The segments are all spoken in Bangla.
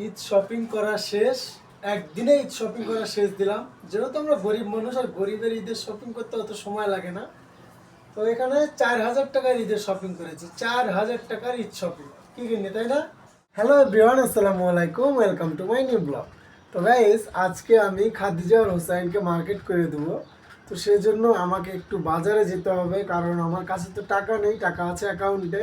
ঈদ শপিং করা শেষ, একদিনে ঈদ শপিং করা শেষ দিলাম। যেহেতু আমরা গরিব মানুষ, আর গরিবের ঈদের শপিং করতে অত সময় লাগে না, তো এখানে চার হাজার টাকার ঈদের শপিং করেছি, চার হাজার টাকার ঈদ শপিং। কি কিনি, তাই না? হ্যালো এভরিওয়ান আসসালামু আলাইকুম welcome to my new blog তো গাইস আজকে আমি খাদিজা আর হোসাইনকে মার্কেট করে দেবো। তো সেই জন্য আমাকে একটু বাজারে যেতে হবে, কারণ আমার কাছে তো টাকা নেই, টাকা আছে অ্যাকাউন্টে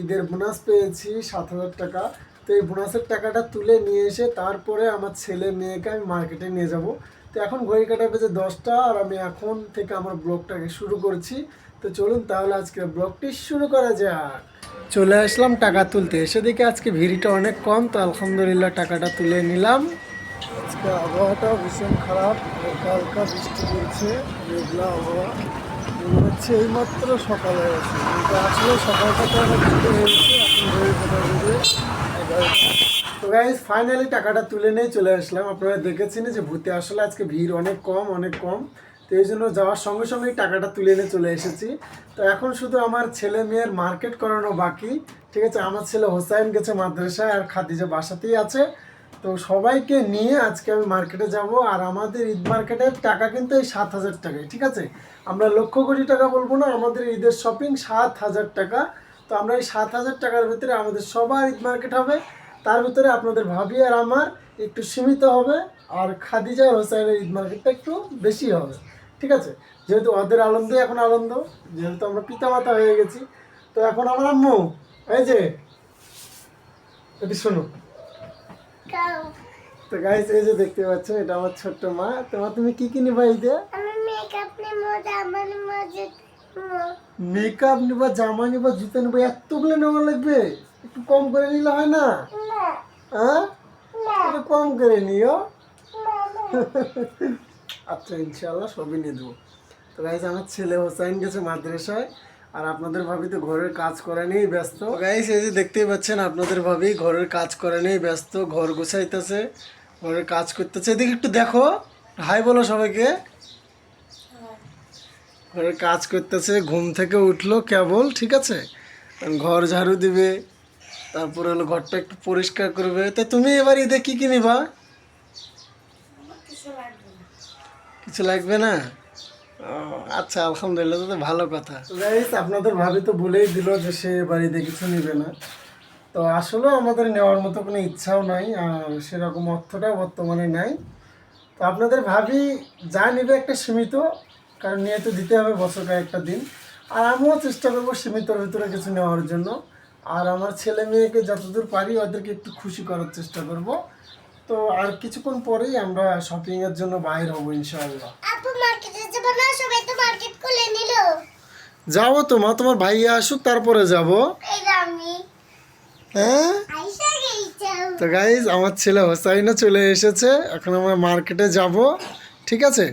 ঈদের বোনাস পেয়েছি সাত হাজার টাকা। তো এই বোনাসের টাকাটা তুলে নিয়ে এসে তারপরে আমার ছেলে মেয়েকে আমি মার্কেটে নিয়ে যাব। তো এখন ঘড়ি কাটা বেজে দশটা আর আমি এখন থেকে আমার ব্লগটাকে শুরু করছি। তো চলুন তাহলে আজকে ব্লগটি শুরু করা যাক। চলে আসলাম টাকা তুলতে। এসে দেখে আজকে ভিড়টা অনেক কম, তো আলহামদুলিল্লাহ টাকাটা তুলে নিলাম। আজকে আবহাওয়াটা ভীষণ খারাপ, হালকা হালকা বৃষ্টি পড়ছে, মেঘলা আবহাওয়া। মনে হচ্ছে এইমাত্র সকাল আসলে সকালটা তো অনেক এখন ঘড়ি কাটা তো গাইজ ফাইনালি টাকাটা তুলে নিয়ে চলে আসলাম। আপনারা দেখেছেন যে ভূতে আসলে আজকে ভিড় অনেক কম অনেক কম। তো এই জন্য যাওয়ার সঙ্গে সঙ্গেই টাকাটা তুলে নিয়ে চলে এসেছি। তো এখন শুধু আমার ছেলে মেয়ের মার্কেট করানো বাকি। ঠিক আছে, আমার ছেলে হোসাইন গেছে মাদ্রাসায় আর খাদিজা বাসাতেই আছে। তো সবাইকে নিয়ে আজকে আমি মার্কেটে যাব আর আমাদের ঈদ মার্কেটের টাকা কিন্তু এই সাত হাজার টাকায়, ঠিক আছে? আমরা লক্ষ কোটি টাকা বলব না, আমাদের ঈদের শপিং সাত হাজার টাকা। তো আমরা এই সাত হাজার টাকার ভিতরে আমাদের সবার ঈদ মার্কেট হবে। তার ভিতরে আপনাদের ভাবি আর আমার একটু সীমিত হবে আর খাদিজা আর হোসাইনের ঈদ মার্কেটটা একটু বেশি হবে। ঠিক আছে? যেহেতু ওদের আনন্দ এখন আনন্দ যেহেতু আমরা পিতামাতা হয়ে গেছি তো এখন আমার আম্মু এই যে এটি শোনো। তো গাইস এই যে দেখতে পাচ্ছ এটা আমার ছোট্ট মা। তোমার তুমি কি কিনে বাড়িতে আমি মেকআপ জামা নেব জুতো মেকআপ নিবা, জামা নিবা, জুতো নিবা, এতগুলো নেওয়া লাগবে। একটু কম করে নিলে হয় না? হ্যাঁ? একটু কম করে নিও। আচ্ছা ইনশাল্লাহ সবই নিয়ে দেবো তো গাইজ আমার ছেলে হোসাইন গেছে মাদ্রাসায়, আর আপনাদের ভাবি তো ঘরের কাজ করে নিয়েই ব্যস্ত। গাইজ এই যে দেখতেই পাচ্ছেন, আপনাদের ভাবি ঘরের কাজ করে নিয়েই ব্যস্ত, ঘর গোছাইতেছে, ঘরের কাজ করতেছে। এদিকে একটু দেখো। হাই বলো সবাইকে। ঘরের কাজ করতেছে ঘুম থেকে উঠল কেবল ঠিক আছে? ঘর ঝাড়ু দিবে তারপরে হলো ঘরটা একটু পরিষ্কার করবে। তা তুমি এবার ঈদে কি কিনিবা? কিছু লাগবে না। ও, আচ্ছা আলহামদুলিল্লাহ তো ভালো কথা। গাইস আপনাদের ভাবি তো বলেই দিল যে সে বাড়িতে কিছু নেবে না। তো আসলে আমাদের নেওয়ার মতো কোনো ইচ্ছাও নাই আর সেরকম অর্থটাও বর্তমানে নাই। তো আপনাদের ভাবি যা নেবে একটা সীমিত কারণ নিয়ে তো দিতে হবে বছরটা একটা দিন। আর আমিও চেষ্টা করব সীমিতর ভিতরে কিছু নেওয়ার জন্য। আর আমার ছেলে মেয়েকে যতদূর পারি ওদেরকে একটু খুশি করার চেষ্টা করব। তো আর কিছুক্ষণ পরেই আমরা শপিংয়ের জন্য বাইর হব ইনশাআল্লাহ। আপু মার্কেটে যাব না সবাই তো মার্কেট খুলে নিল। যাব তো মা তোমার ভাইয়া আসুক তারপরে যাব। এই আমি। হ্যাঁ? তো গাইজ আমার ছেলে হোসাইনও চলে এসেছে এখন আমরা মার্কেটে যাব। ঠিক আছে?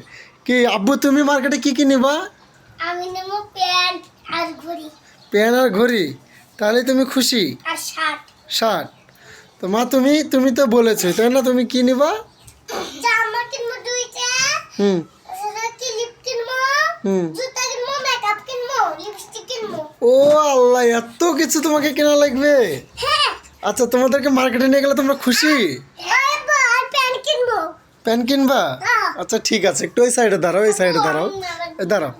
কি আব্বু তুমি মার্কেটে কি কি নিবা? আমি নেব প্যান্ট আর ঘড়ি। পেন আর ঘড়ি? তাহলে তুমি খুশি? আর শার্ট। শার্ট। তো মা তুমি তুমি তো বলেছ তাই না? তুমি কি নিবা? জামা কিনবো দুইটা। হুম। ক্লিপ কিনবো। হুম। জুতা কিনবো মেকআপ কিনবো লিপস্টিক কিনবো। ও আল্লাহ এত কিছু তোমাকে কেনা লাগবে? হ্যাঁ। আচ্ছা তোমাদেরকে মার্কেটে নিয়ে গেলে তোমরা খুশি? আর প্যান্ট কিনবো। প্যান কিনবা? হ্যাঁ। আচ্ছা ঠিক আছে, একটু ওই সাইডে দাঁড়াও, এই সাইডে দাঁড়াও। দাঁড়াও।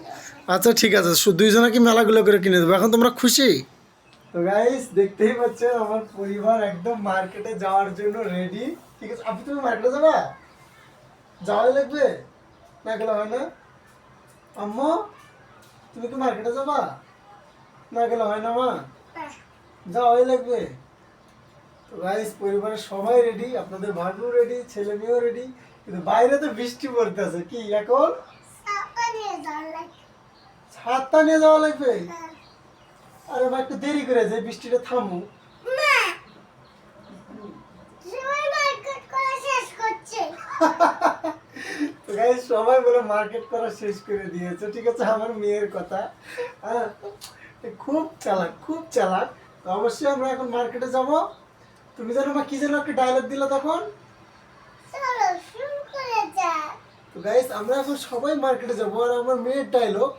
আচ্ছা ঠিক আছে দুইজনে কি মেলাগুলো করে কিনে দেবো? এখন তোমরা খুশি? তো গাইস দেখতেই পাচ্ছেন আমার পরিবার একদম মার্কেটে যাওয়ার জন্য রেডি ঠিক আছে আপনি তুমি মার্কেটে যাবা? যাওয়াই লাগবে? না গেলে হয় না? আম্মু, তুমি কি মার্কেটে যাবা? না গেলে হয় না, মা? যাওয়াই লাগবে। তো গাইস পরিবারের সবাই রেডি আপনাদের ভাবিও রেডি ছেলে মেয়েও রেডি কিন্তু বাইরে তো বৃষ্টি পড়তেছে। কি এখন? ছাতা নিয়ে যাওয়া লাগবে। আরে ভাই একটু দেরি করে যে বৃষ্টিটা থামু সবাই বলে মার্কেট করা শেষ করে দিয়েছে। ঠিক আছে আমার মেয়ের কথা। হ্যাঁ খুব চালাক খুব চালাক। তো অবশ্যই আমরা এখন মার্কেটে যাব। তুমি জানো মা কি যেন একটা ডায়লগ দিলা তখন? তো গাইস আমরা এখন সবাই মার্কেটে যাব আর আমার মেয়ের ডায়লগ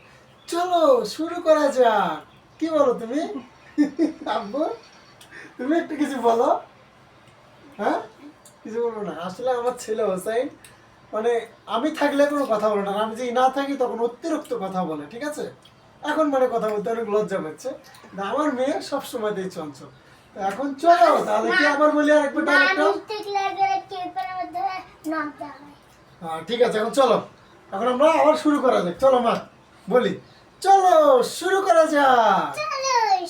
চলো, শুরু করা যাক। কি বলো তুমি? আব্বু, তুমি একটু কিছু বলো। হ্যাঁ? কিছু বলব না। আসলে আমার ছেলে হোসাইন মানে আমি থাকলে কোনো কথা বলে না। আমি যদি না থাকি, তখন অতিরিক্ত কথা বলে, ঠিক আছে? এখন মানে কথা বলতে অনেক লজ্জা পাচ্ছে। না আমার মেয়ে সব সময় দিয়ে চঞ্চল এখন চলো, তাহলে কি আবার বলি আর একবার ঠিক আছে এখন চলো। এখন আমরা আবার শুরু করা যাক। চলো মা বলি। চলো শুরু করা যাক।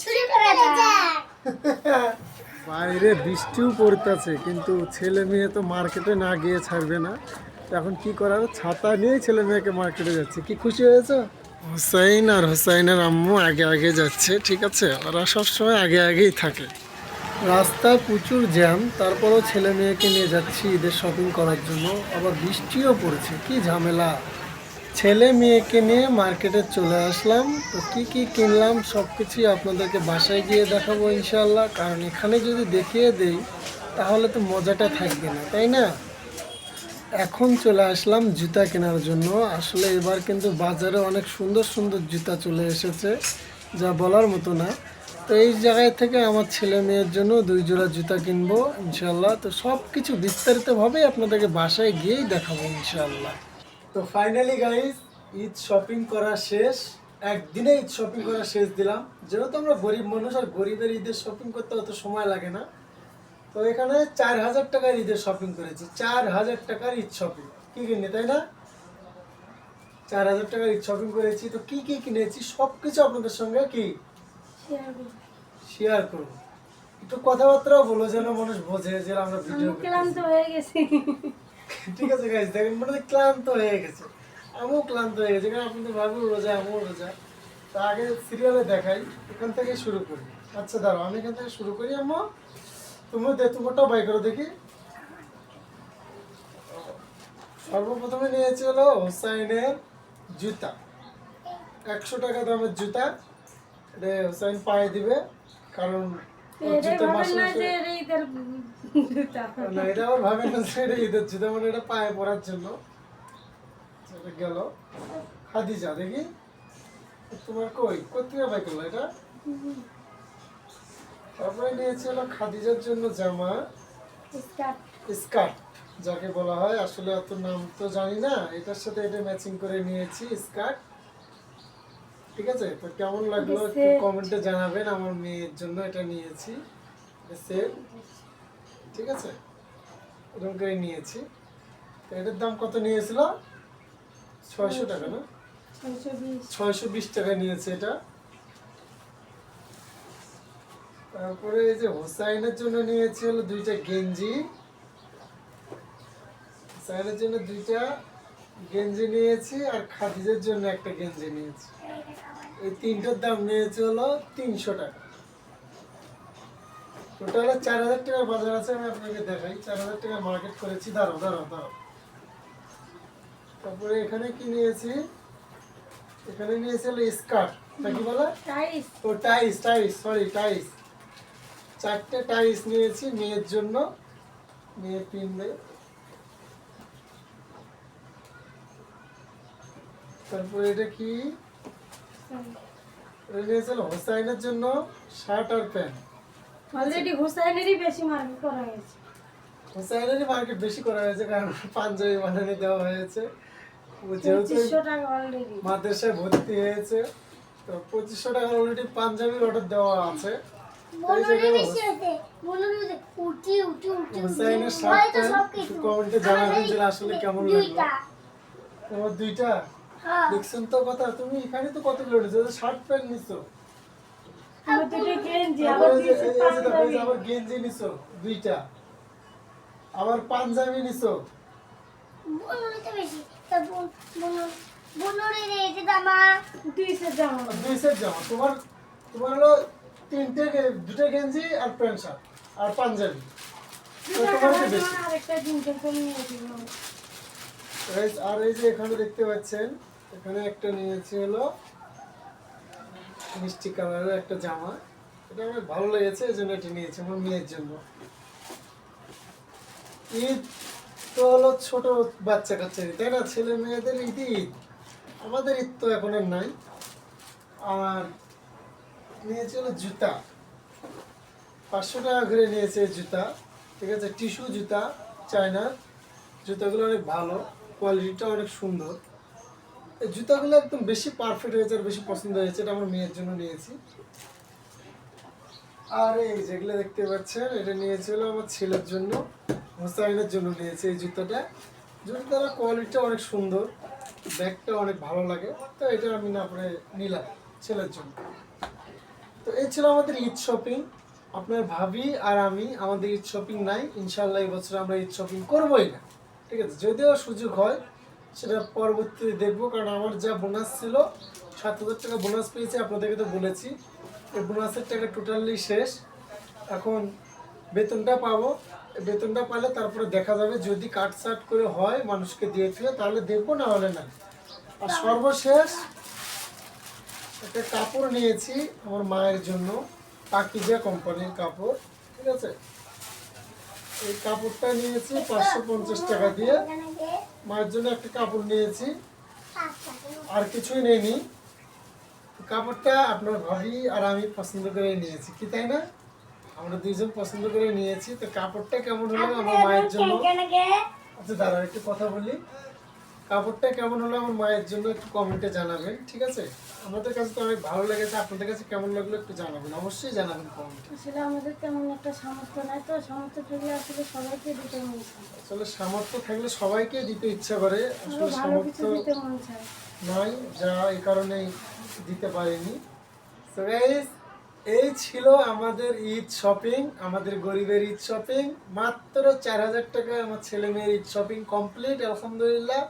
শুরু করা যাক। বাইরে বৃষ্টিও পড়তেছে কিন্তু ছেলে মেয়ে তো মার্কেটে না গিয়ে ছাড়বে না। এখন কি করার? ছাতা নিয়ে ছেলে মেয়েকে মার্কেটে যাচ্ছে। কি খুশি হয়েছে? হুসাইন আর হুসাইনের আম্মু আগে আগে যাচ্ছে ঠিক আছে? ওরা সবসময় আগে আগেই থাকে। রাস্তায় প্রচুর জ্যাম, তারপরও ছেলে মেয়েকে নিয়ে যাচ্ছি ঈদের শপিং করার জন্য। আবার বৃষ্টিও পড়ছে, কি ঝামেলা। ছেলে মেয়েকে নিয়ে মার্কেটে চলে আসলাম, তো কি কি কিনলাম সব কিছুই আপনাদেরকে বাসায় গিয়ে দেখাবো ইনশাল্লাহ কারণ এখানে যদি দেখিয়ে দেই, তাহলে তো মজাটা থাকবে না, তাই না? এখন চলে আসলাম জুতা কেনার জন্য। আসলে এবার কিন্তু বাজারে অনেক সুন্দর সুন্দর জুতা চলে এসেছে, যা বলার মতো না। তো এই জায়গায় থেকে আমার ছেলে মেয়ের জন্য দুই জোড়া জুতা কিনবো ইনশাল্লাহ তো সব কিছু বিস্তারিতভাবে আপনাদেরকে বাসায় গিয়েই দেখাবো ইনশাল্লাহ তো ফাইনালি গাইজ ঈদ শপিং করা শেষ। একদিনে ঈদ শপিং করা শেষ দিলাম। যেহেতু আমরা গরিব মানুষ, আর গরিবের ঈদের শপিং করতে অত সময় লাগে না। তো এখানে চার হাজার টাকার ঈদের শপিং করেছি। চার হাজার টাকার ঈদ শপিং কি কিনে তাই না? চার হাজার টাকার ঈদ শপিং করেছি। তো কি কি কিনেছি? সব কিছু আপনাদের সঙ্গে কি? শেয়ার একটু কথাবার্তাও বলো যেন মানুষ বোঝে যে আমরা ভিডিও ক্লান্ত হয়ে গেছি। ঠিক আছে গাইজ দেখেন মানে ক্লান্ত হয়ে গেছে। আমিও ক্লান্ত হয়ে গেছে কারণ ভাবিও রোজা আমিও রোজা। তা আগে সিরিয়ালে দেখাই এখান থেকে শুরু করি। আচ্ছা দাঁড়াও আমি এখান থেকে শুরু করি আম্মা। তুমি তোমারটাও বাই করো দেখি। সর্বপ্রথমে নিয়েছি হলো হোসাইনের জুতা। একশো টাকা দামের জুতা। এটা হোসাইন পায়ে দিবে কারণ জুতো মাসে মাসে যে এটা ঈদের জুতা। না এটা আবার ভাবেন না যে এটা ঈদের জুতো মানে এটা পায়ে পরার জন্য। গেল। খাদিজা দেখি। তোমার কই? কোথেকে বাই করল এটা? তারপরে নিয়েছি হলো খাদিজার জন্য জামা। স্কার্ট। যাকে বলা হয়। আসলে অত নাম তো জানি না। এটার সাথে এটা ম্যাচিং করে নিয়েছি স্কার্ট। ঠিক আছে? তো কেমন লাগল একটু কমেন্টে জানাবেন আমার মেয়ের জন্য এটা নিয়েছি। ঠিক আছে? এরকম করে নিয়েছি। তো এটার দাম কত নিয়েছিল? ছয়শো টাকা না? ছয়শো বিশ। টাকা নিয়েছে এটা। তারপরে এই যে হোসাইনের জন্য নিয়েছি হলো দুইটা গেঞ্জি। হোসাইনের জন্য দুইটা গেঞ্জি নিয়েছি আর খাদিজের জন্য একটা গেঞ্জি নিয়েছি। এই তিনটার দাম নিয়েছে হলো তিনশো টাকা। টোটালে চার হাজার টাকার বাজার আছে আমি আপনাকে দেখাই। চার হাজার টাকার মার্কেট করেছি। দাঁড়াও দাঁড়াও দাঁড়াও। তারপরে এখানে কি নিয়েছি? এখানে নিয়েছি হলো স্কার্ট। তা কি বলে? টাইস। ও টাইস টাইস সরি টাইস। চারটে টাইস নিয়েছি মেয়ের জন্য। মেয়ে কিনবে তারপরে এটা কি? নিয়েছিল হোসাইনের জন্য শার্ট আর প্যান্ট অলরেডি হুসাইনেরই বেশি মার্কেট করা হয়েছে। হোসাইনেরই মার্কেট বেশি করা হয়েছে কারণ পাঞ্জাবি বানানে দেওয়া হয়েছে। যেহেতু পঁচিশশো টাকা অলরেডি মাদ্রাসায় ভর্তি হয়েছে তো পঁচিশশো টাকা অলরেডি পাঞ্জাবির অর্ডার দেওয়া আছে। হুসাইনের শার্ট প্যান্ট কমেন্টে জানাবেন যে আসলে কেমন লাগল। দুইটা। তোমার দুইটা? দেখছেন তো কথা তুমি এখানে তো কতগুলো নিছো। শার্ট প্যান্ট নিছো আবার গেঞ্জি নিছো দুইটা। আবার পাঞ্জাবি নিছো। তোমার তোমার হলো তিনটে দুটো গেঞ্জি আর প্যান্ট শার্ট আর পাঞ্জাবি। আর এই যে এখানে দেখতে পাচ্ছেন এখানে একটা নিয়েছি হলো মিষ্টি কালারের একটা জামা। এটা আমার ভালো লেগেছে, এই জন্য এটা নিয়েছি আমার মেয়ের জন্য। ঈদ তো হলো ছোট বাচ্চা কাচ্চার তাই না? ছেলে মেয়েদের ঈদ ঈদ। আমাদের ঈদ তো এখন আর নাই। আর নিয়েছি হলো জুতা। পাঁচশো টাকা করে নিয়েছে জুতা। ঠিক আছে, টিস্যু জুতা, চায়নার। জুতাগুলো অনেক ভালো কোয়ালিটিটা অনেক সুন্দর। জুতাগুলো একদম বেশি পারফেক্ট হয়েছে আর বেশি পছন্দ হয়েছে, এটা আমার মেয়ের জন্য নিয়েছি। আর এই যেগুলো দেখতে পাচ্ছেন, এটা নিয়েছিল আমার ছেলের জন্য, হোসাইনের জন্য নিয়েছি এই জুতোটা। জুতোটার কোয়ালিটিটা অনেক সুন্দর, ব্যাগটা অনেক ভালো লাগে, তো এটা আমি না পরে নিলাম ছেলের জন্য। তো এই ছিল আমাদের ঈদ শপিং আপনার ভাবি আর আমি, আমাদের ঈদ শপিং নাই ইনশাল্লাহ এই বছর আমরা ঈদ শপিং করবোই না। ঠিক আছে, যদিও সুযোগ হয় সেটা পরবর্তীতে দেখব, কারণ আমার যা বোনাস ছিল সাত হাজার টাকা বোনাস পেয়েছি, আপনাদেরকে তো বলেছি। এই বোনাসের টাকা টোটালি শেষ। এখন বেতনটা পাবো। বেতনটা পালে তারপরে দেখা যাবে, যদি কাট সাট করে হয় মানুষকে দিয়ে ফেলে তাহলে দেখব, না হলে না। আর সর্বশেষ একটা কাপড় নিয়েছি আমার মায়ের জন্য পাকিজা কোম্পানির কাপড়, ঠিক আছে? এই কাপড়টা নিয়েছি পাঁচশো পঞ্চাশ টাকা দিয়ে। মায়ের জন্য একটা কাপড় নিয়েছি। আর কিছুই নেইনি। কাপড়টা আপনার ভাবি আর আমি পছন্দ করে নিয়েছি। কি তাই না? আমরা দুইজন পছন্দ করে নিয়েছি। তো কাপড়টা কেমন হলো আমার মায়ের জন্য? আচ্ছা দাঁড়া একটু কথা বলি। কাপড়টা কেমন হলো আমার মায়ের জন্য একটু কমেন্টে জানাবেন ঠিক আছে? আমাদের কাছে তো অনেক ভালো লেগেছে আপনাদের কাছে কেমন লাগল একটু জানাবেন অবশ্যই জানাবেন কমেন্টে। আসলে আমাদের তেমন একটা সামর্থ্য নাই তো সামর্থ্য থাকলে আসলে সবাইকে দিতে মন চায়। আসলে সামর্থ্য থাকলে সবাইকে দিতে ইচ্ছা করে আসলে সামর্থ্য দিতে মন চায়। নয় যা এই কারণেই দিতে পারিনি। তো গাইস এই ছিল আমাদের ঈদ শপিং আমাদের গরিবের ঈদ শপিং মাত্র চার হাজার টাকায় আমার ছেলে মেয়ের ঈদ শপিং কমপ্লিট আলহামদুলিল্লাহ।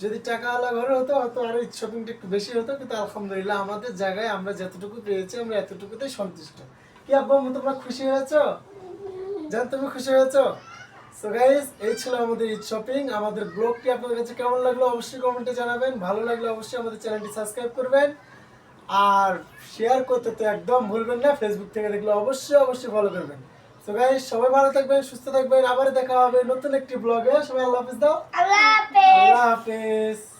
যদি টাকাওয়ালা ঘরে হতো, হয়তো আরও শপিংটা একটু বেশি হতো, কিন্তু আলহামদুলিল্লাহ আমাদের জায়গায় আমরা যতটুকু পেয়েছি, আমরা এতটুকুতেই সন্তুষ্ট। কি আব্বু আম্মু, তোমরা খুশি হয়েছো? জান, তুমি খুশি হয়েছো? সো গাইস এই ছিল আমাদের ঈদ শপিং আমাদের ব্লগটি আপনাদের কাছে কেমন লাগল অবশ্যই কমেন্টে জানাবেন। ভালো লাগলে অবশ্যই আমাদের চ্যানেলটি সাবস্ক্রাইব করবেন। আর শেয়ার করতে তো একদম ভুলবেন না ফেসবুক থেকে দেখলে অবশ্যই অবশ্যই ফলো করবেন। গাইস সবাই ভালো থাকবেন সুস্থ থাকবেন আবার দেখা হবে নতুন একটি ব্লগে সবাই আল্লাহ হাফিজ দাও। আল্লাহ হাফেজ। আল্লাহ হাফিজ।